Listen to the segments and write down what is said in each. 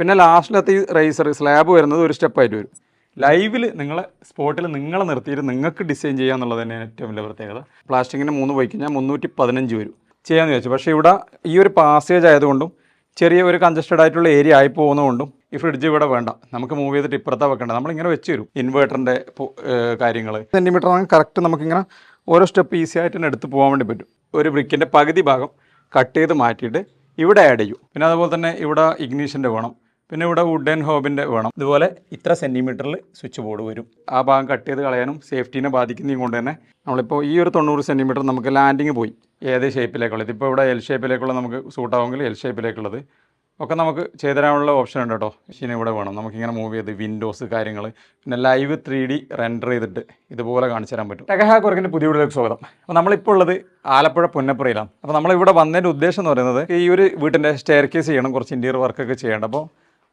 പിന്നെ ലാസ്റ്റിലത്തെ ഈ razor slab വരുന്നത് ഒരു സ്റ്റെപ്പായിട്ട് വരും. ലൈവിൽ നിങ്ങളെ സ്പോട്ടിൽ നിങ്ങളെ നിർത്തിയിട്ട് നിങ്ങൾക്ക് ഡിസൈൻ ചെയ്യുക എന്നുള്ളത് തന്നെയാണ് ഏറ്റവും വലിയ പ്രത്യേകത. പ്ലാസ്റ്റിക്കിന്റെ മൂന്ന് പോയി കഴിഞ്ഞാൽ മുന്നൂറ്റി പതിനഞ്ച് വരും. ചെയ്യാമെന്ന് ചോദിച്ചു പക്ഷേ ഇവിടെ ഈ ഒരു പാസേജ് ആയതുകൊണ്ടും ചെറിയ ഒരു കൺജസ്റ്റഡ് ആയിട്ടുള്ള ഏരിയ ആയി പോകുന്നതുകൊണ്ടും ഈ ഫ്രിഡ്ജ് ഇവിടെ വേണ്ട. നമുക്ക് മൂവ് ചെയ്തിട്ട് ഇപ്പുറത്താ വെക്കേണ്ട നമ്മളിങ്ങനെ വെച്ച് തരും ഇൻവേർട്ടറിന്റെ കാര്യങ്ങൾ സെന്റിമീറ്റർ ആണെങ്കിൽ കറക്റ്റ് നമുക്കിങ്ങനെ ഓരോ സ്റ്റെപ്പ് ഈസി ആയിട്ട് തന്നെ എടുത്ത് പോകാൻ വേണ്ടി പറ്റും. ഒരു ബ്രിക്കിന്റെ പകുതി ഭാഗം കട്ട് ചെയ്ത് മാറ്റിയിട്ട് ഇവിടെ ആഡ് ചെയ്യും. പിന്നെ അതുപോലെ തന്നെ ഇവിടെ ഇഗ്നീഷന്റെ വേണം. പിന്നെ ഇവിടെ വുഡൻ ഹോബിന്റെ വേണം. ഇതുപോലെ ഇത്ര സെന്റിമീറ്ററിൽ സ്വിച്ച് ബോർഡ് വരും. ആ ഭാഗം കട്ട് ചെയ്ത് കളയാനും സേഫ്റ്റീനെ ബാധിക്കുന്നതും കൊണ്ട് തന്നെ നമ്മളിപ്പോൾ ഈ ഒരു തൊണ്ണൂറ് സെന്റിമീറ്റർ നമുക്ക് ലാൻഡിങ് പോയി. ഏത് ഷേപ്പിലേക്കുള്ളത് ഇപ്പോൾ ഇവിടെ എൽ ഷേപ്പിലേക്കുള്ള നമുക്ക് സൂട്ടാവുമെങ്കിൽ എൽ ഷേപ്പിലേക്കുള്ളത് ഒക്കെ നമുക്ക് ചെയ്തു തരാനുള്ള ഓപ്ഷൻ ഉണ്ട് കേട്ടോ. മെഷീൻ ഇവിടെ വേണം. നമുക്കിങ്ങനെ മൂവ് ചെയ്ത് വിൻഡോസ് കാര്യങ്ങൾ പിന്നെ ലൈവ് ത്രീ ഡി റെൻഡർ ചെയ്തിട്ട് ഇതുപോലെ കാണിച്ചു തരാൻ പറ്റും. ടെകഹാ കുറക്കിന്റെ പുതിയ വീട്ടിലേക്ക് സ്വാഗതം. അപ്പോൾ നമ്മളിപ്പോൾ ഉള്ളത് ആലപ്പുഴ പുന്നപ്പുറയിലാണ് അപ്പോൾ നമ്മളിവിടെ വന്നതിന്റെ ഉദ്ദേശം എന്ന് പറയുന്നത് ഈ ഒരു വീട്ടിന്റെ സ്റ്റെയർ കേസ് ചെയ്യണം കുറച്ച് ഇന്റീരിയർ വർക്കൊക്കെ ചെയ്യേണ്ട. അപ്പോൾ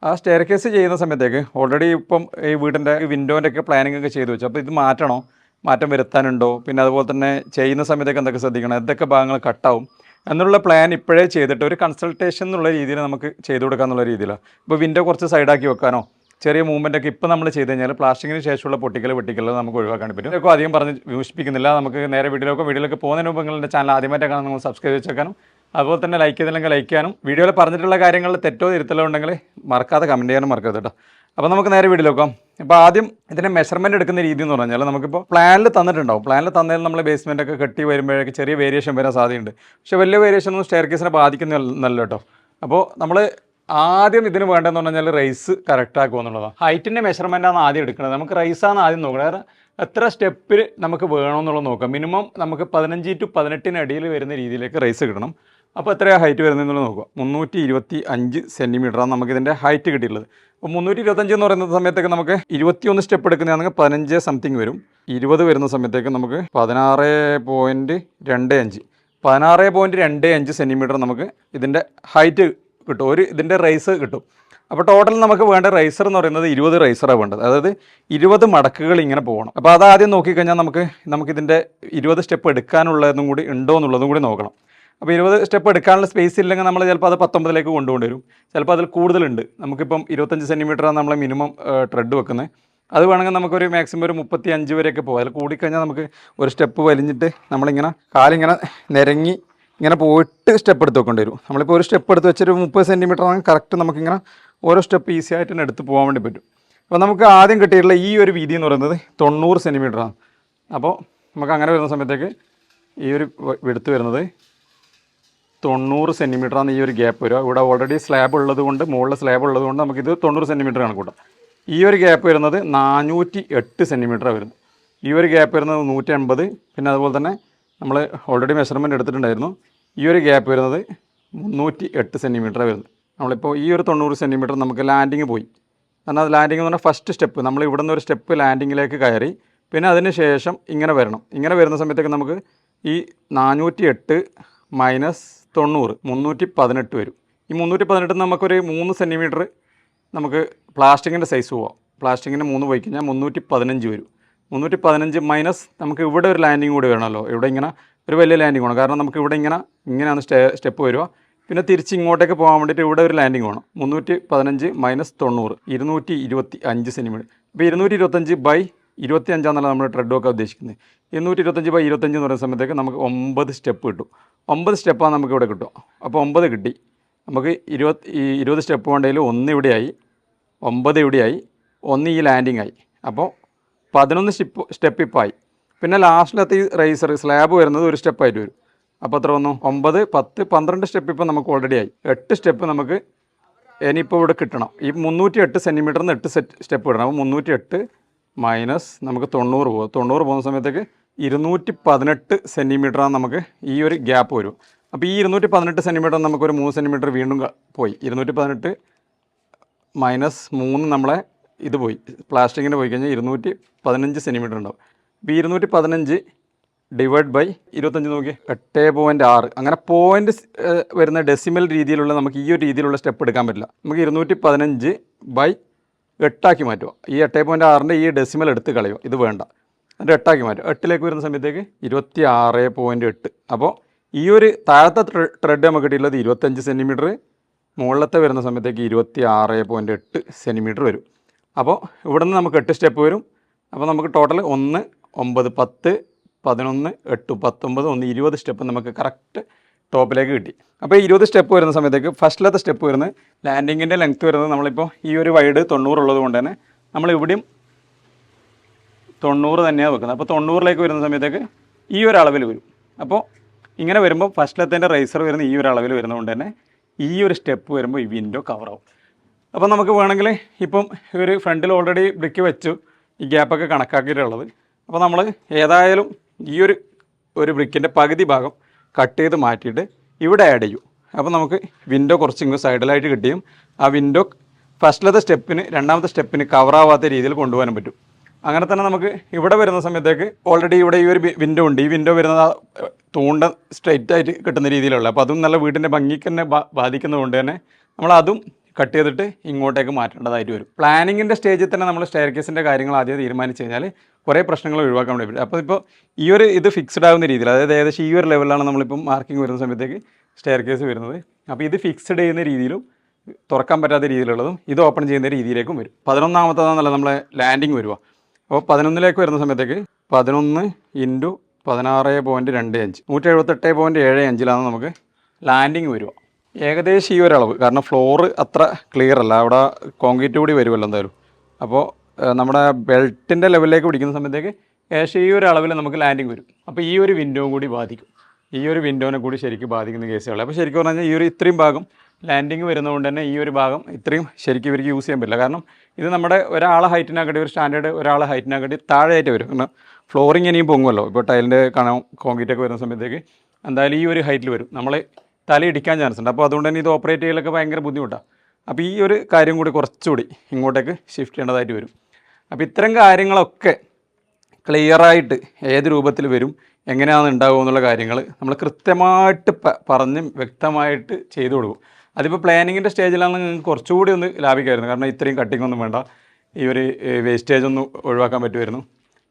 ആ സ്റ്റെയർ കേസ് ചെയ്യുന്ന സമയത്തേക്ക് ഓൾറെഡി ഇപ്പം ഈ വീടിന്റെ വിൻഡോന്റെ ഒക്കെ പ്ലാനിംഗ് ഒക്കെ ചെയ്തു വെച്ചു. അപ്പോൾ ഇത് മാറ്റണോ? മാറ്റം വരുത്താനുണ്ടോ? പിന്നെ അതുപോലെ തന്നെ ചെയ്യുന്ന സമയത്തേക്ക് എന്തൊക്കെ ശ്രദ്ധിക്കണം? എന്തൊക്കെ ഭാഗങ്ങൾ കട്ടാവും എന്നുള്ള പ്ലാൻ ഇപ്പോഴേ ചെയ്തിട്ട് ഒരു കൺസൾട്ടേഷൻ എന്നുള്ള രീതിയിൽ നമുക്ക് ചെയ്തു കൊടുക്കുക എന്നുള്ള രീതിയിലാണ് ഇപ്പോൾ വിൻഡോ കുറച്ച് സൈഡാക്കി വെക്കാനോ ചെറിയ മൂവ്മെന്റ് ഒക്കെ ഇപ്പോൾ നമ്മൾ ചെയ്ത് കഴിഞ്ഞാൽ പ്ലാസ്റ്റിക്കിന് ശേഷമുള്ള പൊട്ടിക്കൽ വെട്ടിക്കൽ നമുക്ക് ഒഴിവാക്കാൻ പറ്റും. ഇതൊക്കെ അധികം പറഞ്ഞ് വിമർശിപ്പിക്കുന്നില്ല. നമുക്ക് നേരെ വീട്ടിലൊക്കെ വീട്ടിലൊക്കെ പോകുന്നതിന് മുമ്പ് നിങ്ങളുടെ ചാനൽ ആദ്യമായിട്ടൊക്കെ നിങ്ങൾ സബ്സ്ക്രൈബ് വെച്ചേക്കാനും അതുപോലെ തന്നെ ലൈക്ക് ചെയ്തില്ലെങ്കിൽ ലൈക്ക് ചെയ്യാനും. വീഡിയോയിൽ പറഞ്ഞിട്ടുള്ള കാര്യങ്ങളിൽ തെറ്റോ തിരുത്തലോ ഉണ്ടെങ്കിൽ മറക്കാതെ കമന്റ് ചെയ്യാനും മറക്കരുത് കേട്ടോ. അപ്പോൾ നമുക്ക് നേരെ വീഡിയോ നോക്കാം ഇപ്പോൾ ആദ്യം ഇതിന്റെ മെഷർമെന്റ് എടുക്കുന്ന രീതി എന്ന് പറഞ്ഞാൽ നമുക്കിപ്പോൾ പ്ലാനിൽ തന്നിട്ടുണ്ടാവും. പ്ലാനിൽ തന്നതിൽ നമ്മൾ ബേസ്മെന്റ് ഒക്കെ കെട്ടി വരുമ്പോഴേക്ക് ചെറിയ വേരിയേഷൻ വരാൻ സാധ്യതയുണ്ട്. പക്ഷേ വലിയ വേരിയേഷൻ ഒന്നും സ്റ്റെയർ കേസിനെ ബാധിക്കുന്നില്ല കേട്ടോ. അപ്പോൾ നമ്മൾ ആദ്യം ഇതിന് വേണ്ടതെന്ന് പറഞ്ഞാൽ റൈസ് കറക്റ്റ് ആക്കുക എന്നുള്ളതാണ്. ഹൈറ്റിന്റെ മെഷർമെന്റാണ് ആദ്യം എടുക്കുന്നത്. നമുക്ക് റൈസാണ് ആദ്യം നോക്കുന്നത് കാരണം എത്ര സ്റ്റെപ്പിൽ നമുക്ക് വേണമെന്നുള്ളത് നോക്കാം. മിനിമം നമുക്ക് പതിനഞ്ച് ടു പതിനെട്ടിന് അടിയിൽ വരുന്ന രീതിയിലേക്ക് റൈസ് കിട്ടണം. അപ്പോൾ എത്രയാണ് ഹൈറ്റ് വരുന്നതെന്നുള്ളത് നോക്കുക. മുന്നൂറ്റി ഇരുപത്തി അഞ്ച് സെന്റിമീറ്ററാണ് നമുക്കിതിന്റെ ഹൈറ്റ് കിട്ടിയിട്ടുള്ളത്. അപ്പോൾ മുന്നൂറ്റി ഇരുപത്തഞ്ച് എന്ന് പറയുന്ന സമയത്തൊക്കെ നമുക്ക് ഇരുപത്തിയൊന്ന് സ്റ്റെപ്പ് എടുക്കുന്നതാണെങ്കിൽ പതിനഞ്ച് സംതിങ് വരും. ഇരുപത് വരുന്ന സമയത്തേക്ക് നമുക്ക് പതിനാറ് പോയിന്റ് രണ്ട് അഞ്ച്. പതിനാറ് പോയിന്റ് രണ്ട് അഞ്ച് സെന്റിമീറ്റർ നമുക്ക് ഇതിന്റെ ഹൈറ്റ് കിട്ടും. ഒരു ഇതിന്റെ റൈസ് കിട്ടും. അപ്പോൾ ടോട്ടൽ നമുക്ക് വേണ്ട റൈസർ എന്ന് പറയുന്നത് ഇരുപത് റൈസറാണ് വേണ്ടത്. അതായത് ഇരുപത് മടക്കുകൾ ഇങ്ങനെ പോകണം. അപ്പോൾ അതാദ്യം നോക്കിക്കഴിഞ്ഞാൽ നമുക്ക് നമുക്കിതിന്റെ ഇരുപത് സ്റ്റെപ്പ് എടുക്കാനുള്ളതും കൂടി ഉണ്ടോ എന്നുള്ളതും കൂടി നോക്കണം. അപ്പോൾ ഇരുപത് സ്റ്റെപ്പ് എടുക്കാനുള്ള സ്പേസ് ഇല്ലെങ്കിൽ നമ്മൾ ചിലപ്പോൾ അത് പത്തൊമ്പതിലേക്ക് കൊണ്ടുകൊണ്ടുവരും ചിലപ്പോൾ അതിൽ കൂടുതലുണ്ട്. നമുക്കിപ്പം ഇരുപത്തഞ്ച് സെന്റിമീറ്ററാണ് നമ്മൾ മിനിമം ട്രെഡ് വെക്കുന്നത് അത് വേണമെങ്കിൽ നമുക്കൊരു മാക്സിമം ഒരു മുപ്പത്തി അഞ്ച് വരെയൊക്കെ പോകും. അതിൽ കൂടിക്കഴിഞ്ഞാൽ നമുക്ക് ഒരു സ്റ്റെപ്പ് വലിഞ്ഞിട്ട് നമ്മളിങ്ങനെ കാലിങ്ങനെ നിരങ്ങി ഇങ്ങനെ പോയിട്ട് സ്റ്റെപ്പ് എടുത്ത് വെക്കേണ്ടി വരും. നമ്മളിപ്പോൾ ഒരു സ്റ്റെപ്പ് എടുത്ത് വെച്ചൊരു മുപ്പത് സെന്റിമീറ്റർ ആണെങ്കിൽ കറക്റ്റ് നമുക്കിങ്ങനെ ഓരോ സ്റ്റെപ്പ് ഈസി ആയിട്ട് തന്നെ എടുത്ത് പോകാൻ വേണ്ടി പറ്റും. അപ്പോൾ നമുക്ക് ആദ്യം കിട്ടിയിട്ടുള്ള ഈ ഒരു വീതി എന്ന് പറയുന്നത് തൊണ്ണൂറ് സെന്റിമീറ്ററാണ് അപ്പോൾ നമുക്ക് അങ്ങനെ വരുന്ന സമയത്തേക്ക് ഈ ഒരു വെടുത്ത് വരുന്നത് തൊണ്ണൂറ് സെന്റിമീറ്ററാണ് ഈ ഒരു ഗ്യാപ്പ് വരിക. ഇവിടെ ഓൾറെഡി സ്ലാബ് ഉള്ളത് കൊണ്ട് മുകളിൽ സ്ലാബ് ഉള്ളത് കൊണ്ട് നമുക്കിത് തൊണ്ണൂറ് സെന്റിമീറ്റർ കണക്കൂട്ടാം ഈ ഒരു ഗ്യാപ്പ് വരുന്നത് നാനൂറ്റി എട്ട് സെന്റിമീറ്ററാണ് വരുന്നത്. ഈ ഒരു ഗ്യാപ്പ് വരുന്നത് നൂറ്റി എൺപത് പിന്നെ അതുപോലെ തന്നെ നമ്മൾ ഓൾറെഡി മെഷർമെന്റ് എടുത്തിട്ടുണ്ടായിരുന്നു. ഈ ഒരു ഗ്യാപ്പ് വരുന്നത് മുന്നൂറ്റി എട്ട് സെന്റിമീറ്ററാണ് വരുന്നത്. നമ്മളിപ്പോൾ ഈ ഒരു തൊണ്ണൂറ് സെന്റിമീറ്റർ നമുക്ക് ലാൻഡിങ് പോയി. കാരണം അത് ലാൻഡിങ് എന്ന് പറഞ്ഞാൽ ഫസ്റ്റ് സ്റ്റെപ്പ് നമ്മൾ ഇവിടെ നിന്ന് ഒരു സ്റ്റെപ്പ് ലാൻഡിങ്ങിലേക്ക് കയറി പിന്നെ അതിന് ശേഷം ഇങ്ങനെ വരണം. ഇങ്ങനെ വരുന്ന സമയത്തൊക്കെ നമുക്ക് ഈ നാനൂറ്റി എട്ട് മൈനസ് തൊണ്ണൂറ് മുന്നൂറ്റി പതിനെട്ട് വരും. ഈ മുന്നൂറ്റി പതിനെട്ട് നമുക്കൊരു മൂന്ന് സെന്റിമീറ്റർ നമുക്ക് പ്ലാസ്റ്റിക്കിന്റെ സൈസ് പോവാം. പ്ലാസ്റ്റിക്കിന്റെ മൂന്ന് പോയി കഴിഞ്ഞാൽ മുന്നൂറ്റി പതിനഞ്ച് വരും. മുന്നൂറ്റി പതിനഞ്ച് മൈനസ് നമുക്ക് ഇവിടെ ഒരു ലാൻഡിങ് കൂടി വേണമല്ലോ ഇവിടെ ഇങ്ങനെ ഒരു വലിയ ലാൻഡിങ് വേണം. കാരണം നമുക്ക് ഇവിടെ ഇങ്ങനെ ഇങ്ങനെയാണ് സ്റ്റേ സ്റ്റെപ്പ് വരിക. പിന്നെ തിരിച്ച് ഇങ്ങോട്ടേക്ക് പോകാൻ വേണ്ടിയിട്ട് ഇവിടെ ഒരു ലാൻഡിങ് വേണം. മുന്നൂറ്റി പതിനഞ്ച് മൈനസ് തൊണ്ണൂറ് ഇരുന്നൂറ്റി ഇരുപത്തി അഞ്ച് സെന്റിമീറ്റർ അപ്പോൾ ഇരുന്നൂറ്റി ഇരുപത്തഞ്ച് ബൈ ഇരുപത്തി അഞ്ചാണെന്നല്ല നമ്മൾ ട്രെഡ് ഒക്കെ ഉദ്ദേശിക്കുന്നത്. ഇരുന്നൂറ്റി ഇരുപത്തഞ്ച് ബൈ ഇരുപത്തഞ്ച് എന്ന് പറയുന്ന സമയത്തേക്ക് നമുക്ക് ഒമ്പത് സ്റ്റെപ്പ് കിട്ടും. ഒമ്പത് സ്റ്റെപ്പാണ് നമുക്ക് ഇവിടെ കിട്ടും. അപ്പോൾ ഒമ്പത് കിട്ടി. നമുക്ക് ഇരുപത് ഈ ഇരുപത് സ്റ്റെപ്പ് വേണ്ടതിൽ ഒന്ന് ഇവിടെയായി ഒമ്പത് ഇവിടെയായി ഒന്ന് ഈ ലാൻഡിങ് ആയി. അപ്പോൾ പതിനൊന്ന് സ്റ്റെപ്പ് സ്റ്റെപ്പ് ഇപ്പോൾ ആയി. പിന്നെ ലാസ്റ്റിലത്തെ ഈ റൈസർ സ്ലാബ് വരുന്നത് ഒരു സ്റ്റെപ്പായിട്ട് വരും. അപ്പോൾ എത്ര വന്നു? ഒമ്പത് പത്ത് പന്ത്രണ്ട് സ്റ്റെപ്പ് ഇപ്പോൾ നമുക്ക് ഓൾറെഡി ആയി. എട്ട് സ്റ്റെപ്പ് നമുക്ക് ഇനിയിപ്പോൾ ഇവിടെ കിട്ടണം. ഈ മുന്നൂറ്റി എട്ട് സെന്റിമീറ്ററിൽ നിന്ന് എട്ട് സെറ്റ് സ്റ്റെപ്പ് കിട്ടണം അപ്പോൾ മുന്നൂറ്റി എട്ട് മൈനസ് നമുക്ക് തൊണ്ണൂറ് പോകും. തൊണ്ണൂറ് പോകുന്ന സമയത്തേക്ക് ഇരുന്നൂറ്റി പതിനെട്ട് സെന്റിമീറ്ററാണ് നമുക്ക് ഈ ഒരു ഗ്യാപ്പ് വരും. അപ്പോൾ ഈ ഇരുന്നൂറ്റി പതിനെട്ട് സെന്റിമീറ്റർ നമുക്കൊരു മൂന്ന് സെന്റിമീറ്റർ വീണ്ടും പോയി. ഇരുന്നൂറ്റി പതിനെട്ട് മൈനസ് മൂന്ന് നമ്മളെ ഇത് പോയി. പ്ലാസ്റ്റിക്കിന്റെ പോയി കഴിഞ്ഞാൽ ഇരുന്നൂറ്റി പതിനഞ്ച് സെന്റിമീറ്റർ ഉണ്ടാവും. അപ്പോൾ ഈ ഇരുന്നൂറ്റി പതിനഞ്ച് ഡിവൈഡ് ബൈ ഇരുപത്തഞ്ച് നോക്കി എട്ട് പോയിന്റ് ആറ്. അങ്ങനെ പോയിന്റ് വരുന്ന ഡെസിമൽ രീതിയിലുള്ള നമുക്ക് ഈ ഒരു രീതിയിലുള്ള സ്റ്റെപ്പ് എടുക്കാൻ പറ്റില്ല. നമുക്ക് ഇരുന്നൂറ്റി പതിനഞ്ച് ബൈ എട്ടാക്കി മാറ്റുക. ഈ എട്ട് പോയിന്റ് ആറിന്റെ ഈ ഡെസിമൽ എടുത്ത് കളയുക. ഇത് വേണ്ട. എന്നിട്ട് എട്ടാക്കി മാറ്റും. എട്ടിലേക്ക് വരുന്ന സമയത്തേക്ക് ഇരുപത്തി ആറ് പോയിന്റ് എട്ട്. അപ്പോൾ ഈ ഒരു താഴത്തെ ട്രെഡ് നമുക്ക് കിട്ടിയിട്ടുള്ളത് ഇരുപത്തഞ്ച് സെന്റിമീറ്റർ മുകളിലത്തെ വരുന്ന സമയത്തേക്ക് ഇരുപത്തി ആറ് പോയിന്റ് എട്ട് സെന്റിമീറ്റർ വരും. അപ്പോൾ ഇവിടെ നിന്ന് നമുക്ക് എട്ട് സ്റ്റെപ്പ് വരും. അപ്പോൾ നമുക്ക് ടോട്ടൽ ഒന്ന് ഒമ്പത് പത്ത് പതിനൊന്ന് എട്ട് പത്തൊമ്പത് ഒന്ന് ഇരുപത് സ്റ്റെപ്പ് നമുക്ക് കറക്റ്റ് ടോപ്പിലേക്ക് കിട്ടി. അപ്പോൾ ഇരുപത് സ്റ്റെപ്പ് വരുന്ന സമയത്തേക്ക് ഫസ്റ്റിലത്തെ സ്റ്റെപ്പ് വരുന്നത് ലാൻഡിങ്ങിന്റെ ലെങ്ത്ത് വരുന്നത് നമ്മളിപ്പോൾ ഈ ഒരു വൈഡ് തൊണ്ണൂറുള്ളത് കൊണ്ട് തന്നെ നമ്മൾ ഇവിടെയും തൊണ്ണൂറ് തന്നെയാണ് വെക്കുന്നത്. അപ്പോൾ തൊണ്ണൂറിലേക്ക് വരുന്ന സമയത്തേക്ക് ഈ ഒരു അളവിൽ വരും. അപ്പോൾ ഇങ്ങനെ വരുമ്പോൾ ഫസ്റ്റ് ഫസ്റ്റിലത്തെ റേസർ വരുന്ന ഈ ഒരു അളവിൽ വരുന്നതുകൊണ്ട് തന്നെ ഈ ഒരു സ്റ്റെപ്പ് വരുമ്പോൾ ഈ വിൻഡോ കവറാവും അപ്പോൾ നമുക്ക് വേണമെങ്കിൽ ഇപ്പം ഒരു ഫ്രണ്ടിൽ ഓൾറെഡി ബ്രിക്ക് വെച്ചു ഈ ഗ്യാപ്പൊക്കെ കണക്കാക്കിയിട്ടുള്ളത്. അപ്പോൾ നമ്മൾ ഏതായാലും ഈ ഒരു ഒരു ബ്രിക്കിന്റെ പകുതി ഭാഗം കട്ട് ചെയ്ത് മാറ്റിയിട്ട് ഇവിടെ ആഡ് ചെയ്യും. അപ്പോൾ നമുക്ക് വിൻഡോ കുറച്ച് ഇങ്ങനെ സൈഡിലായിട്ട് കിട്ടിയും ആ വിൻഡോ ഫസ്റ്റിലത്തെ സ്റ്റെപ്പിന് രണ്ടാമത്തെ സ്റ്റെപ്പിന് കവറാവാത്ത രീതിയിൽ കൊണ്ടുപോകാൻ പറ്റും. അങ്ങനെ തന്നെ നമുക്ക് ഇവിടെ വരുന്ന സമയത്തേക്ക് ഓൾറെഡി ഇവിടെ ഈ ഒരു വിൻഡോ ഉണ്ട്. ഈ വിൻഡോ വരുന്നത് തൂണ്ട സ്ട്രെയിറ്റ് ആയിട്ട് കിട്ടുന്ന രീതിയിലുള്ള അപ്പോൾ അതും നല്ല വീടിന്റെ ഭംഗിക്ക് തന്നെ ബാധിക്കുന്നതുകൊണ്ട് തന്നെ നമ്മൾ അതും കട്ട് ചെയ്തിട്ട് ഇങ്ങോട്ടേക്ക് മാറ്റേണ്ടതായിട്ട് വരും. പ്ലാനിങ്ങിന്റെ സ്റ്റേജിൽ തന്നെ നമ്മൾ സ്റ്റെയർ കേസിന്റെ കാര്യങ്ങൾ ആദ്യം തീരുമാനിച്ച് കഴിഞ്ഞാൽ കുറേ പ്രശ്നങ്ങൾ ഒഴിവാക്കാൻ വേണ്ടി പറ്റും. അപ്പോൾ ഇപ്പോൾ ഈ ഒരു ഇത് ഫിക്സ്ഡ് ആവുന്ന രീതിയിൽ അതായത് ഏകദേശം ഈ ഒരു ലെവലിലാണ് നമ്മളിപ്പം മാർക്കിംഗ് വരുന്ന സമയത്തേക്ക് സ്റ്റെയർ കേസ് വരുന്നത്. അപ്പോൾ ഇത് ഫിക്സ്ഡ് ചെയ്യുന്ന രീതിയിലും തുറക്കാൻ പറ്റാത്ത രീതിയിലുള്ളതും ഇത് ഓപ്പൺ ചെയ്യുന്ന രീതിയിലേക്കും വരും. പതിനൊന്നാമത്തതാണെന്നല്ല നമ്മളെ ലാൻഡിങ് വരുക. അപ്പോൾ പതിനൊന്നിലേക്ക് വരുന്ന സമയത്തേക്ക് പതിനൊന്ന് ഇന്റു പതിനാറ് പോയിന്റ് രണ്ട് അഞ്ച്. നൂറ്റി എഴുപത്തെട്ട് പോയിന്റ് ഏഴ് അഞ്ചിലാണ് നമുക്ക് ലാൻഡിങ് വരിക. ഏകദേശം ഈ ഒരളവ് കാരണം ഫ്ലോറ് അത്ര ക്ലിയർ അല്ല. അവിടെ കോൺക്രീറ്റ് കൂടി വരുമല്ലോ എന്തായാലും. അപ്പോൾ നമ്മുടെ ബെൽറ്റിന്റെ ലെവലിലേക്ക് പിടിക്കുന്ന സമയത്തേക്ക് ഏകദേശം ഈ ഒരു അളവിൽ നമുക്ക് ലാൻഡിങ് വരും. അപ്പോൾ ഈ ഒരു വിൻഡോവും കൂടി ബാധിക്കും. ഈ ഒരു വിൻഡോനെ കൂടി ശരിക്കും ബാധിക്കുന്ന കേസുകൾ അപ്പോൾ ശരിക്കും പറഞ്ഞു കഴിഞ്ഞാൽ ഈ ഒരു ഇത്രയും ഭാഗം ലാൻഡിങ് വരുന്നതുകൊണ്ട് തന്നെ ഈ ഒരു ഭാഗം ഇത്രയും ശരിക്കും ഇവർക്ക് യൂസ് ചെയ്യാൻ പറ്റില്ല. കാരണം ഇത് നമ്മുടെ ഒരാളെ ഹൈറ്റിനാക്കട്ടി ഒരു സ്റ്റാൻഡേർഡ് ഒരാളെ ഹൈറ്റിനാക്കട്ടി താഴെയായിട്ട് വരും. കാരണം ഫ്ലോറിങ് ഇനിയും പൊങ്ങുമല്ലോ. ഇപ്പോൾ ടൈലിന്റെ കണം കോൺക്രീറ്റ് ഒക്കെ വരുന്ന സമയത്തേക്ക് എന്തായാലും ഈ ഒരു ഹൈറ്റിൽ വരും. നമ്മൾ തല ഇടിക്കാൻ ചാൻസ് ഉണ്ട്. അപ്പോൾ അതുകൊണ്ട് തന്നെ ഇത് ഓപ്പറേറ്റ് ചെയ്യലൊക്കെ ഭയങ്കര ബുദ്ധിമുട്ടാണ് അപ്പോൾ ഈ ഒരു കാര്യം കൂടി കുറച്ചുകൂടി ഇങ്ങോട്ടേക്ക് ഷിഫ്റ്റ് ചെയ്യേണ്ടതായിട്ട് വരും. അപ്പോൾ ഇത്തരം കാര്യങ്ങളൊക്കെ ക്ലിയറായിട്ട് ഏത് രൂപത്തിൽ വരും എങ്ങനെയാണ് ഉണ്ടാകുമെന്നുള്ള കാര്യങ്ങൾ നമ്മൾ കൃത്യമായിട്ട് പറഞ്ഞും പറഞ്ഞ് വ്യക്തമായിട്ട് ചെയ്തു കൊടുക്കും. അതിപ്പോൾ പ്ലാനിങ്ങിന്റെ സ്റ്റേജിലാണെങ്കിൽ നിങ്ങൾക്ക് കുറച്ചുകൂടി ഒന്ന് ലാഭിക്കായിരുന്നു. കാരണം ഇത്രയും കട്ടിംഗ് ഒന്നും വേണ്ട. ഈ ഒരു വേസ്റ്റേജ് ഒന്ന് ഒഴിവാക്കാൻ പറ്റുമായിരുന്നു.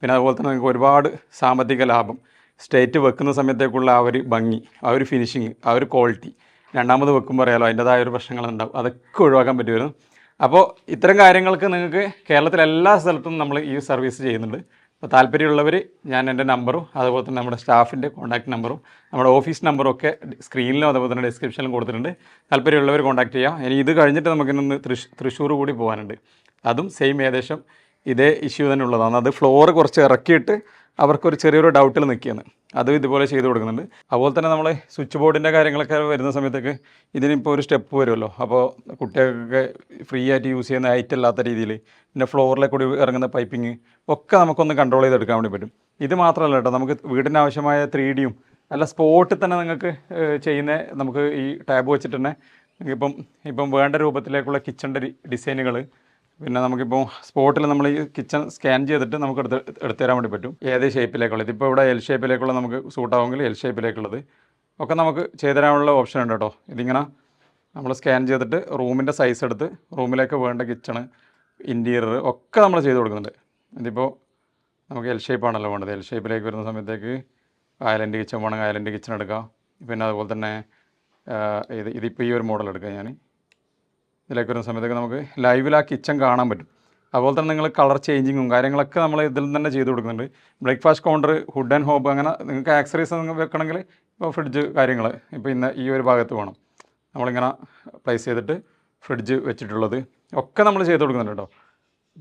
പിന്നെ അതുപോലെ തന്നെ നിങ്ങൾക്ക് ഒരുപാട് സാമ്പത്തിക ലാഭം. സ്റ്റേറ്റ് വെക്കുന്ന സമയത്തേക്കുള്ള ആ ഒരു ഭംഗി ആ ഒരു ഫിനിഷിങ് ആ ഒരു ക്വാളിറ്റി രണ്ടാമത് വെക്കുമ്പോൾ അറിയാലോ അതിന്റെതായ ഒരു പ്രശ്നങ്ങളുണ്ടാവും. അതൊക്കെ ഒഴിവാക്കാൻ പറ്റുമായിരുന്നു. അപ്പോൾ ഇത്തരം കാര്യങ്ങൾക്ക് നിങ്ങൾക്ക് കേരളത്തിലെ എല്ലാ സ്ഥലത്തും നമ്മൾ ഈ സർവീസ് ചെയ്യുന്നുണ്ട്. അപ്പോൾ താല്പര്യമുള്ളവർ ഞാൻ എന്റെ നമ്പറും അതുപോലെ തന്നെ നമ്മുടെ സ്റ്റാഫിന്റെ കോൺടാക്ട് നമ്പറും നമ്മുടെ ഓഫീസ് നമ്പറും ഒക്കെ സ്ക്രീനിലും അതുപോലെ തന്നെ ഡിസ്ക്രിപ്ഷനിലും കൊടുത്തിട്ടുണ്ട്. താല്പര്യമുള്ളവർ കോൺടാക്ട് ചെയ്യാം. ഇനി ഇത് കഴിഞ്ഞിട്ട് നമുക്കിന്ന് തൃശ് തൃശ്ശൂർ കൂടി പോകാനുണ്ട്. അതും സെയിം ഏകദേശം ഇതേ ഇഷ്യൂ തന്നെ ഉള്ളതാണ്. അത് ഫ്ലോർ കുറച്ച് ഇറക്കിയിട്ട് അവർക്കൊരു ചെറിയൊരു ഡൗട്ടിൽ നിൽക്കുകയാണ്. അതും ഇതുപോലെ ചെയ്ത് കൊടുക്കുന്നുണ്ട്. അതുപോലെ തന്നെ നമ്മൾ സ്വിച്ച് ബോർഡിന്റെ കാര്യങ്ങളൊക്കെ വരുന്ന സമയത്തേക്ക് ഇതിനിപ്പോൾ ഒരു സ്റ്റെപ്പ് വരുമല്ലോ. അപ്പോൾ കുട്ടികൾക്കൊക്കെ ഫ്രീ ആയിട്ട് യൂസ് ചെയ്യുന്ന ഹൈറ്റ് അല്ലാത്ത രീതിയിൽ പിന്നെ ഫ്ലോറിലെ കൂടി ഇറങ്ങുന്ന പൈപ്പിങ് ഒക്കെ നമുക്കൊന്ന് കൺട്രോൾ ചെയ്തെടുക്കാൻ വേണ്ടി പറ്റും. ഇത് മാത്രമല്ല കേട്ടോ നമുക്ക് വീടിന് ആവശ്യമായ ത്രീ ഡിയും അല്ല സ്പോട്ടിൽ തന്നെ നിങ്ങൾക്ക് ചെയ്യുന്ന നമുക്ക് ഈ ടാബ് വെച്ചിട്ട് തന്നെ ഇപ്പം ഇപ്പം വേണ്ട രൂപത്തിലേക്കുള്ള കിച്ചണിന്റെ ഡിസൈനുകൾ പിന്നെ നമുക്കിപ്പോൾ സ്പോട്ടിൽ നമ്മൾ ഈ കിച്ചൺ സ്കാൻ ചെയ്തിട്ട് നമുക്ക് എടുത്ത് എടുത്തു തരാൻ വേണ്ടി പറ്റും. ഏത് ഷേപ്പിലേക്കുള്ളത്? ഇതിപ്പോൾ ഇവിടെ എൽ ഷേപ്പിലേക്കുള്ള നമുക്ക് സൂട്ടാവുമെങ്കിൽ എൽ ഷേപ്പിലേക്കുള്ളത്. ഒക്കെ നമുക്ക് ചെയ്തു തരാനുള്ള ഓപ്ഷൻ ഉണ്ട് കേട്ടോ. ഇതിങ്ങനെ നമ്മൾ സ്കാൻ ചെയ്തിട്ട് റൂമിന്റെ സൈസ് എടുത്ത് റൂമിലേക്ക് വേണ്ട കിച്ചണ് ഇന്റീരിയർ ഒക്കെ നമ്മൾ ചെയ്ത് കൊടുക്കുന്നുണ്ട്. ഇതിപ്പോൾ നമുക്ക് എൽ ഷേപ്പാണല്ലോ വേണ്ടത്. എൽ ഷേപ്പിലേക്ക് വരുന്ന സമയത്തേക്ക് ഐലൻഡ് കിച്ചൺ വേണമെങ്കിൽ ഐലൻഡ് കിച്ചൺ എടുക്കാം. പിന്നെ അതുപോലെ തന്നെ ഇത് ഇതിപ്പോൾ ഈ ഒരു മോഡൽ എടുക്കാം ഞാൻ ഇതിലേക്ക് വരുന്ന സമയത്തൊക്കെ നമുക്ക് ലൈവിൽ ആ കിച്ചൺ കാണാൻ പറ്റും. അതുപോലെ തന്നെ നിങ്ങൾ കളർ ചേഞ്ചിങ്ങും കാര്യങ്ങളൊക്കെ നമ്മൾ ഇതിൽ തന്നെ ചെയ്ത് കൊടുക്കുന്നുണ്ട്. Breakfast counter hood and hob അങ്ങനെ നിങ്ങൾക്ക് ആക്സറീസ് വെക്കണമെങ്കിൽ ഇപ്പോൾ ഫ്രിഡ്ജ് കാര്യങ്ങൾ ഇപ്പോൾ ഇന്ന് ഈ ഒരു ഭാഗത്ത് വേണം. നമ്മളിങ്ങനെ പ്ലേസ് ചെയ്തിട്ട് ഫ്രിഡ്ജ് വെച്ചിട്ടുള്ളത് ഒക്കെ നമ്മൾ ചെയ്ത് കൊടുക്കുന്നുണ്ട് കേട്ടോ.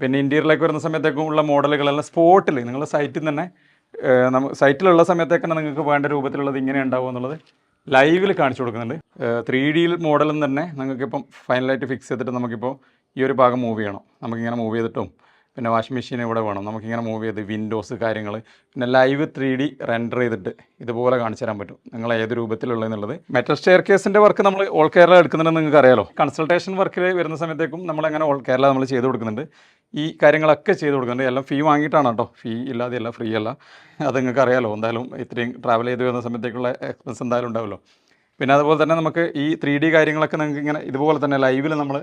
പിന്നെ ഇന്റീരിയറിലേക്ക് വരുന്ന സമയത്തേക്കും ഉള്ള മോഡലുകളെല്ലാം സ്പോട്ടിൽ നിങ്ങൾ സൈറ്റിൽ തന്നെ നമ്മൾ നമ്മ സൈറ്റിലുള്ള സമയത്തേക്ക് നിങ്ങൾക്ക് വേണ്ട രൂപത്തിലുള്ളത് ഇങ്ങനെ ഉണ്ടാവും എന്നുള്ളത് ലൈവിൽ കാണിച്ചു കൊടുക്കുന്നുണ്ട്. ത്രീ ഡിയിൽ മോഡലും തന്നെ നിങ്ങൾക്കിപ്പം ഫൈനലായിട്ട് ഫിക്സ് ചെയ്തിട്ട് നമുക്കിപ്പോൾ ഈ ഒരു ഭാഗം മൂവ് ചെയ്യണം. നമുക്കിങ്ങനെ മൂവ് ചെയ്തിട്ടും പിന്നെ വാഷിംഗ് മെഷീൻ ഇവിടെ വേണം. നമുക്കിങ്ങനെ മൂവ് ചെയ്ത് വിൻഡോസ് കാര്യങ്ങൾ പിന്നെ ലൈവ് ത്രീ ഡി റെൻഡർ ചെയ്തിട്ട് ഇതുപോലെ കാണിച്ചു തരാൻ പറ്റും. നിങ്ങൾ ഏത് രൂപത്തിലുള്ളതെന്നുള്ളത് മെറ്റൽ സ്റ്റെയർ കേസിന്റെ വർക്ക് നമ്മൾ ഓൾ കേരള എടുക്കുന്നുണ്ടെന്ന് നിങ്ങൾക്ക് അറിയാലോ. കൺസൾട്ടേഷൻ വർക്കിൽ വരുന്ന സമയത്തേക്കും നമ്മൾ അങ്ങനെ ഓൾ കേരള നമ്മൾ ചെയ്ത് കൊടുക്കുന്നുണ്ട്. ഈ കാര്യങ്ങളൊക്കെ ചെയ്ത് കൊടുക്കുന്നുണ്ട്. എല്ലാം ഫീ വാങ്ങിയിട്ടാണ് കേട്ടോ. ഫീ ഇല്ലാതെയല്ല ഫ്രീ അല്ല. അത് നിങ്ങൾക്ക് അറിയാലോ. എന്തായാലും ഇത്രയും ട്രാവൽ ചെയ്ത് വരുന്ന സമയത്തേക്കുള്ള എക്സ്പെൻസ് എന്തായാലും ഉണ്ടാവുമല്ലോ പിന്നെ അതുപോലെ തന്നെ നമുക്ക് ഈ ത്രീ ഡി കാര്യങ്ങളൊക്കെ നിങ്ങൾക്ക് ഇങ്ങനെ ഇതുപോലെ തന്നെ ലൈവിൽ നമ്മൾ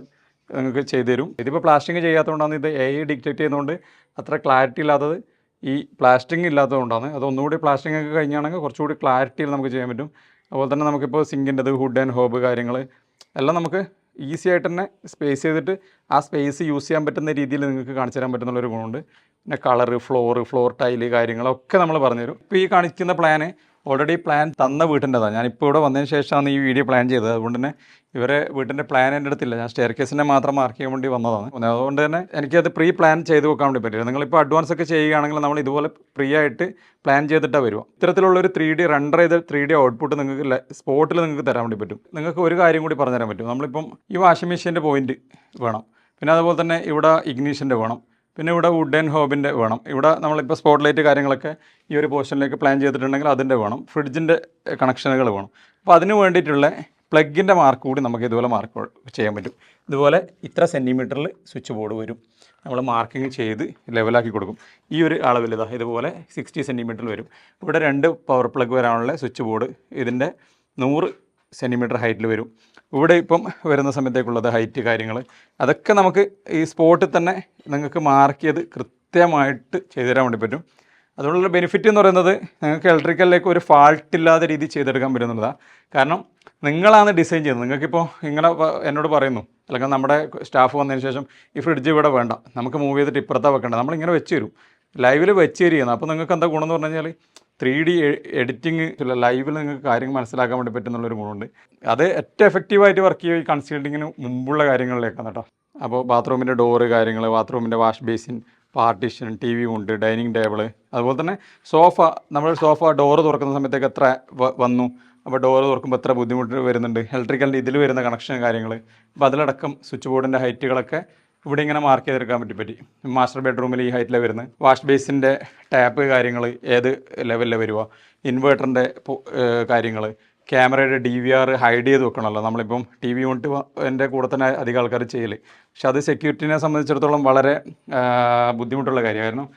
നിങ്ങൾക്ക് ചെയ്തു തരും ഇതിപ്പോൾ പ്ലാസ്റ്റിങ് ചെയ്യാത്തതുകൊണ്ടാണ് ഇത് എ ഐ ഡിക്റ്റേറ്റ് ചെയ്യുന്നതുകൊണ്ട് അത്ര ക്ലാരിറ്റി ഇല്ലാത്തത്. ഈ പ്ലാസ്റ്റിങ് ഇല്ലാത്തതുകൊണ്ടാണ്. അത് ഒന്നുകൂടി പ്ലാസ്റ്റിംഗ് ഒക്കെ കഴിഞ്ഞാണെങ്കിൽ കുറച്ചുകൂടി ക്ലാരിറ്റിയിൽ നമുക്ക് ചെയ്യാൻ പറ്റും. അതുപോലെ തന്നെ നമുക്കിപ്പോൾ സിങ്കിന്റെത് ഹുഡ് ആൻഡ് ഹോബ് കാര്യങ്ങൾ എല്ലാം നമുക്ക് ഈസി ആയിട്ട് തന്നെ സ്പേസ് ചെയ്തിട്ട് ആ സ്പേസ് യൂസ് ചെയ്യാൻ പറ്റുന്ന രീതിയിൽ നിങ്ങൾക്ക് കാണിച്ചു തരാൻ പറ്റുന്നുള്ളൊരു ഗുണമുണ്ട്. പിന്നെ കളറ് ഫ്ലോറ് ഫ്ലോർ ടൈൽ കാര്യങ്ങളൊക്കെ നമ്മൾ പറഞ്ഞുതരും. ഇപ്പോൾ ഈ കാണിക്കുന്ന പ്ലാന് ഓൾറെഡി പ്ലാൻ തന്ന വീട്ടിന്റെതാണ് ഞാനിപ്പോൾ ഇവിടെ വന്നതിന് ശേഷമാണ് ഈ വീഡിയോ പ്ലാൻ ചെയ്തത്. അതുകൊണ്ട് തന്നെ ഇവരെ വീട്ടിന്റെ പ്ലാൻ എന്റെ അടുത്തില്ല. ഞാൻ സ്റ്റെയർ കേസിനെ മാത്രം മാർക്ക് ചെയ്യാൻ വേണ്ടി വന്നതാണ്. അതുകൊണ്ട് തന്നെ എനിക്കത് പ്രീ പ്ലാൻ ചെയ്ത് വെക്കാൻ വേണ്ടി പറ്റില്ല. നിങ്ങളിപ്പോൾ അഡ്വാൻസ് ഒക്കെ ചെയ്യുകയാണെങ്കിൽ നമ്മൾ ഇതുപോലെ ഫ്രീ ആയിട്ട് പ്ലാൻ ചെയ്തിട്ടാണ് വരുക. ഇത്തരത്തിലുള്ളൊരു ത്രീ ഡി റണ്ടർ ചെയ്ത ത്രീ ഡി ഔട്ട്പുട്ട് നിങ്ങൾക്ക് സ്പോട്ടിൽ നിങ്ങൾക്ക് തരാൻ വേണ്ടി പറ്റും. നിങ്ങൾക്ക് ഒരു കാര്യം കൂടി പറഞ്ഞു പറഞ്ഞുതരാൻ പറ്റും. നമ്മളിപ്പം ഈ വാഷിംഗ് മെഷീന്റെ പോയിന്റ് വേണം. പിന്നെ അതുപോലെ തന്നെ ഇവിടെ ഇഗ്നീഷന്റെ വേണം. പിന്നെ ഇവിടെ വുഡ് ആൻഡ് ഹോബിന്റെ വേണം. ഇവിടെ നമ്മളിപ്പോൾ സ്പോട്ട് ലൈറ്റ് കാര്യങ്ങളൊക്കെ ഈ ഒരു പോർഷനിലേക്ക് പ്ലാൻ ചെയ്തിട്ടുണ്ടെങ്കിൽ അതിന്റെ വേണം. ഫ്രിഡ്ജിന്റെ കണക്ഷനുകൾ വേണം. അപ്പോൾ അതിന് വേണ്ടിയിട്ടുള്ള പ്ലഗിന്റെ മാർക്ക് കൂടി നമുക്ക് ഇതുപോലെ മാർക്ക് ചെയ്യാൻ പറ്റും. ഇതുപോലെ ഇത്ര സെന്റിമീറ്ററിൽ സ്വിച്ച് ബോർഡ് വരും. നമ്മൾ മാർക്കിങ് ചെയ്ത് ലെവലാക്കി കൊടുക്കും. ഈ ഒരു അളവിൽ ഇതാ ഇതുപോലെ സിക്സ്റ്റി സെന്റിമീറ്ററിൽ വരും. ഇവിടെ രണ്ട് പവർ പ്ലഗ് വരാനുള്ള സ്വിച്ച് ബോർഡ് ഇതിന്റെ നൂറ് സെന്റിമീറ്റർ ഹൈറ്റിൽ വരും. ഇവിടെ ഇപ്പം വരുന്ന സമയത്തേക്കുള്ളത് ഹൈറ്റ് കാര്യങ്ങൾ അതൊക്കെ നമുക്ക് ഈ സ്പോട്ടിൽ തന്നെ നിങ്ങൾക്ക് മാർക്ക് ചെയ്ത് കൃത്യമായിട്ട് ചെയ്തു തരാൻ വേണ്ടി പറ്റും. അതുകൊണ്ടുള്ള ബെനിഫിറ്റ് എന്ന് പറയുന്നത് നിങ്ങൾക്ക് ഇലക്ട്രിക്കലിലേക്ക് ഒരു ഫാൾട്ട് ഇല്ലാതെ രീതി ചെയ്തെടുക്കാൻ പറ്റുന്നതാണ് കാരണം നിങ്ങളാണ് ഡിസൈൻ ചെയ്യുന്നത്. നിങ്ങൾക്കിപ്പോൾ ഇങ്ങനെ എന്നോട് പറയുന്നു. അല്ലെങ്കിൽ നമ്മുടെ സ്റ്റാഫ് വന്നതിന് ശേഷം ഈ ഫ്രിഡ്ജ് ഇവിടെ വേണ്ട. നമുക്ക് മൂവ് ചെയ്തിട്ട് ഇപ്പുറത്താണ് വെക്കേണ്ടത് നമ്മളിങ്ങനെ വെച്ച് തരും. ലൈവിൽ വെച്ച് തരികയാണ്. അപ്പോൾ നിങ്ങൾക്ക് എന്താ ഗുണം എന്ന് പറഞ്ഞു കഴിഞ്ഞാൽ ത്രീ ഡി എഡിറ്റിംഗ് ലൈവിൽ നിങ്ങൾക്ക് കാര്യങ്ങൾ മനസ്സിലാക്കാൻ വേണ്ടി പറ്റുന്നുള്ളൊരു ഗുണമുണ്ട് അത് ഏറ്റവും എഫക്റ്റീവായിട്ട് വർക്ക് ചെയ്യുക ഈ കൺസൾട്ടിങ്ങിന് മുമ്പുള്ള കാര്യങ്ങളിലേക്കാണ് കേട്ടോ അപ്പോൾ ബാത്റൂമിന്റെ ഡോറ് കാര്യങ്ങൾ ബാത്റൂമിന്റെ wash basin partition T V ഉണ്ട് ഡൈനിങ് ടേബിൾ അതുപോലെ തന്നെ സോഫ നമ്മൾ സോഫ ഡോറ് തുറക്കുന്ന സമയത്തേക്ക് എത്ര വന്നു. അപ്പോൾ ഡോറ് തുറക്കുമ്പോൾ എത്ര ബുദ്ധിമുട്ട് വരുന്നുണ്ട്. ഇലക്ട്രിക്കലിന്റെ ഇതിൽ വരുന്ന കണക്ഷൻ കാര്യങ്ങൾ അപ്പോൾ അതിലടക്കം സ്വിച്ച് ബോർഡിന്റെ ഹൈറ്റുകളൊക്കെ ഇവിടെ ഇങ്ങനെ മാർക്ക് ചെയ്തെടുക്കാൻ പറ്റി പറ്റി. മാസ്റ്റർ ബെഡ്റൂമിൽ ഈ ഹൈറ്റിൽ വരുന്നത് വാഷ് ബേസിന്റെ ടാപ്പ് കാര്യങ്ങൾ ഏത് ലെവലിൽ വരിക ഇൻവേർട്ടറിന്റെ കാര്യങ്ങൾ ക്യാമറയുടെ ഡി വി ആർ ഹൈഡ് ചെയ്ത് വെക്കണമല്ലോ. നമ്മളിപ്പം ടി വി യൂണിറ്റ് എന്റെ കൂടെ തന്നെ അധികം ആൾക്കാർ ചെയ്യൽ പക്ഷെ അത് സെക്യൂരിറ്റിനെ സംബന്ധിച്ചിടത്തോളം വളരെ ബുദ്ധിമുട്ടുള്ള കാര്യം കാരണം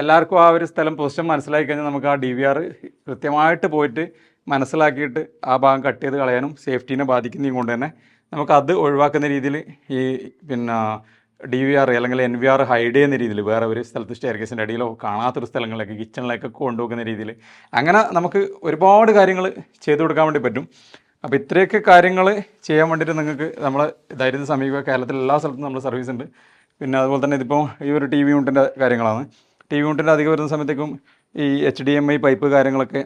എല്ലാവർക്കും ആ ഒരു സ്ഥലം പൊസിഷൻ മനസ്സിലാക്കി കഴിഞ്ഞാൽ നമുക്ക് ആ ഡി വി ആർ കൃത്യമായിട്ട് പോയിട്ട് മനസ്സിലാക്കിയിട്ട് ആ ഭാഗം കട്ട് ചെയ്ത് കളയാനും സേഫ്റ്റീനെ ബാധിക്കുന്നതും കൊണ്ട് തന്നെ നമുക്കത് ഒഴിവാക്കുന്ന രീതിയിൽ ഈ പിന്നെ ഡി വി ആർ അല്ലെങ്കിൽ എൻ വി ആർ ഹൈഡ് ചെയ്യുന്ന രീതിയിൽ വേറെ ഒരു സ്ഥലത്ത് സ്റ്റെയർ കേസിന്റെ അടിയിലോ കാണാത്തൊരു സ്ഥലങ്ങളിലേക്ക് കിച്ചണിലേക്ക് കൊണ്ടുപോകുന്ന രീതിയിൽ അങ്ങനെ നമുക്ക് ഒരുപാട് കാര്യങ്ങൾ ചെയ്തു കൊടുക്കാൻ വേണ്ടി പറ്റും. അപ്പോൾ ഇത്രയൊക്കെ കാര്യങ്ങൾ ചെയ്യാൻ വേണ്ടിയിട്ട് നിങ്ങൾക്ക് നമ്മളെ ധൈര്യത്തെ സമീപ കേരളത്തിൽ എല്ലാ സ്ഥലത്തും നമ്മൾ സർവീസ് ഉണ്ട്. പിന്നെ അതുപോലെ തന്നെ ഇതിപ്പോൾ ഈ ഒരു ടി വി യൂണിറ്റിന്റെ കാര്യങ്ങളാണ്. ടി വി യൂണിറ്റിന്റെ അധികം വരുന്ന സമയത്തേക്കും ഈ H D M I pipe കാര്യങ്ങളൊക്കെ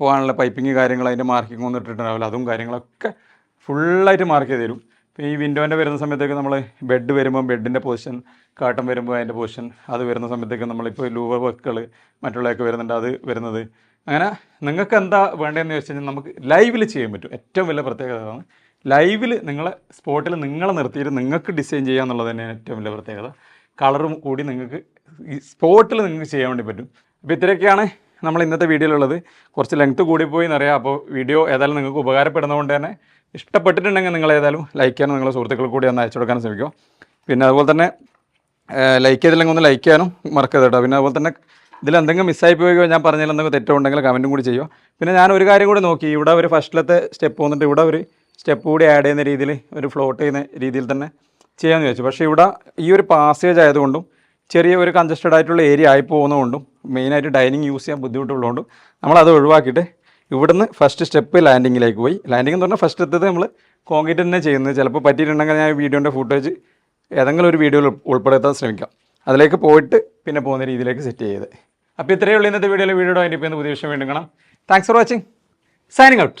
പോകാനുള്ള പൈപ്പിങ് കാര്യങ്ങൾ അതിന്റെ മാർക്കിംഗ് ഒന്നും ഇട്ടിട്ടുണ്ടാവില്ല. അതും കാര്യങ്ങളൊക്കെ ഫുള്ളായിട്ട് മാർക്ക് ചെയ്ത് തരും. ഇപ്പോൾ ഈ വിൻഡോന്റെ വരുന്ന സമയത്തേക്ക് നമ്മൾ ബെഡ് വരുമ്പോൾ ബെഡിന്റെ പൊസിഷൻ കാട്ടം വരുമ്പോൾ അതിന്റെ പൊസിഷൻ അത് വരുന്ന സമയത്തേക്ക് നമ്മളിപ്പോൾ ലൂവർ വർക്കുകൾ മറ്റുള്ളതൊക്കെ വരുന്നുണ്ട് അത് വരുന്നത്. അങ്ങനെ നിങ്ങൾക്ക് എന്താ വേണ്ടതെന്ന് ചോദിച്ചു കഴിഞ്ഞാൽ നമുക്ക് ലൈവിൽ ചെയ്യാൻ പറ്റും. ഏറ്റവും വലിയ പ്രത്യേകത അതാണ്. ലൈവിൽ നിങ്ങളെ സ്പോട്ടിൽ നിങ്ങളെ നിർത്തിയിട്ട് നിങ്ങൾക്ക് ഡിസൈൻ ചെയ്യുക എന്നുള്ളത് തന്നെയാണ് ഏറ്റവും വലിയ പ്രത്യേകത. കളറും കൂടി നിങ്ങൾക്ക് ഈ സ്പോട്ടിൽ നിങ്ങൾക്ക് ചെയ്യാൻ വേണ്ടി പറ്റും. അപ്പോൾ ഇത്രയൊക്കെയാണ് നമ്മൾ ഇന്നത്തെ വീഡിയോയിലുള്ളത് കുറച്ച് ലെങ്ത്ത് കൂടിപ്പോയി എന്നറിയാം. അപ്പോൾ വീഡിയോ ഏതായാലും നിങ്ങൾക്ക് ഉപകാരപ്പെടുന്നതുകൊണ്ട് തന്നെ ഇഷ്ടപ്പെട്ടിട്ടുണ്ടെങ്കിൽ നിങ്ങൾ ഏതായാലും ലൈക്ക് ചെയ്യാനും നിങ്ങളുടെ സുഹൃത്തുക്കൾ കൂടി ഒന്ന് അയച്ചു കൊടുക്കാൻ ശ്രമിക്കുക. പിന്നെ അതുപോലെ തന്നെ ലൈക്ക് ചെയ്തില്ലെങ്കിൽ ഒന്ന് ലൈക്ക് ചെയ്യാനും മറക്കരുത് കേട്ടോ. പിന്നെ അതുപോലെ തന്നെ ഇതിൽ എന്തെങ്കിലും മിസ്സായി പോയോ ഞാൻ പറഞ്ഞതിൽ എന്തെങ്കിലും തെറ്റുണ്ടെങ്കിൽ കമന്റും കൂടി ചെയ്യുക. പിന്നെ ഞാൻ ഒരു കാര്യം കൂടി നോക്കി. ഇവിടെ ഒരു ഫസ്റ്റിലത്തെ സ്റ്റെപ്പ് വന്നിട്ട് ഇവിടെ ഒരു സ്റ്റെപ്പ് കൂടി ആഡ് ചെയ്യുന്ന രീതിയിൽ ഒരു ഫ്ലോട്ട് ചെയ്യുന്ന രീതിയിൽ തന്നെ ചെയ്യാമെന്ന് ചോദിച്ചു പക്ഷേ ഇവിടെ ഈ ഒരു പാസേജ് ആയതുകൊണ്ടും ചെറിയ ഒരു കൺജസ്റ്റഡ് ആയിട്ടുള്ള ഏരിയ ആയി പോകുന്നതുകൊണ്ടും മെയിനായിട്ട് ഡൈനിങ് യൂസ് ചെയ്യാൻ ബുദ്ധിമുട്ടുള്ളതുകൊണ്ടും നമ്മളത് ഒഴിവാക്കിയിട്ട് ഇവിടുന്ന് ഫസ്റ്റ് സ്റ്റെപ്പ് ലാൻഡിങ്ങിലേക്ക് പോയി. ലാൻഡിംഗ് എന്ന് പറഞ്ഞാൽ ഫസ്റ്റ് എത്തത് നമ്മൾ കോൺക്രീറ്റ് തന്നെ ചെയ്യുന്നത്. ചിലപ്പോൾ പറ്റിയിട്ടുണ്ടെങ്കിൽ ഞാൻ വീഡിയോന്റെ ഫുട്ടേജ് ഏതെങ്കിലും ഒരു വീഡിയോയിൽ ഉൾപ്പെടുത്താൻ ശ്രമിക്കാം. അതിലേക്ക് പോയിട്ട് പിന്നെ പോകുന്ന രീതിയിലേക്ക് സെറ്റ് ചെയ്ത്. അപ്പോൾ ഇത്രയേ ഉള്ളൂ ഇന്നത്തെ വീഡിയോയിൽ വീഡിയോ അതിന്റെ പുതിയ വിഷയം വീണ്ടും കാണാം. Thanks for watching signing out